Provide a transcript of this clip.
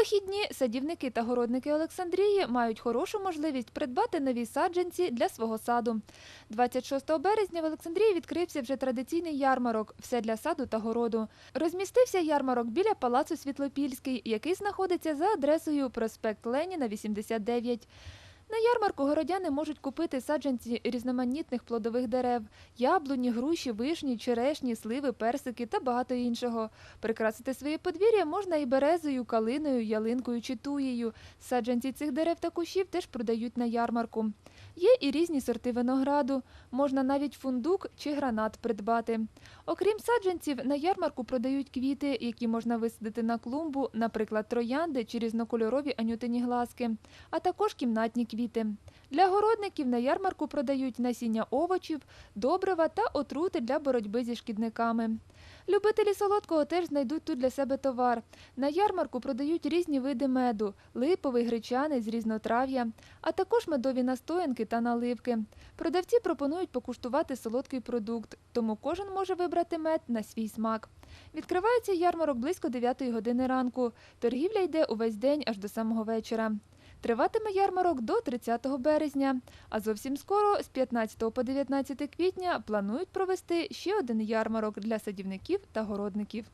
вихідні садівники та городники Олександрії мають хорошу можливість придбати нові саджанці для свого саду. 26 березня в Олександрії відкрився вже традиційний ярмарок Все для саду та городу. Розмістився ярмарок біля палацу Світлопільський, який знаходиться за адресою проспект Леніна, 89. На ярмарку городяни можуть купити саджанці різноманітних плодових дерев яблуні, груші, вишні, черешні, сливи, персики та багато іншого. Прикрасити своє подвір'я можна і березою, калиною, ялинкою чи туєю. Саджанці цих дерев та кущів теж продають на ярмарку. Є і різні сорти винограду, можна навіть фундук чи гранат придбати. Окрім саджанців, на ярмарку продають квіти, які можна висадити на клумбу, наприклад, троянди чи різнокольорові анютині глазки, а також кімнатні квіти. Для городників на ярмарку продають насіння овочів, добрива та отрути для боротьби зі шкідниками. Любителі солодкого теж знайдуть тут для себе товар. На ярмарку продають різні види меду, липовий, гречаний з різнотрав'я, а також медові настоянки та наливки. Продавці пропонують покуштувати солодкий продукт, тому кожен може вибрати мед на свій смак. Відкривається ярмарок близько 9 години ранку. Торгівля йде увесь день аж до самого вечора. Триватиме ярмарок до 30 березня, а зовсім скоро, з 15 по 19 квітня, планують провести ще один ярмарок для садівників та городників.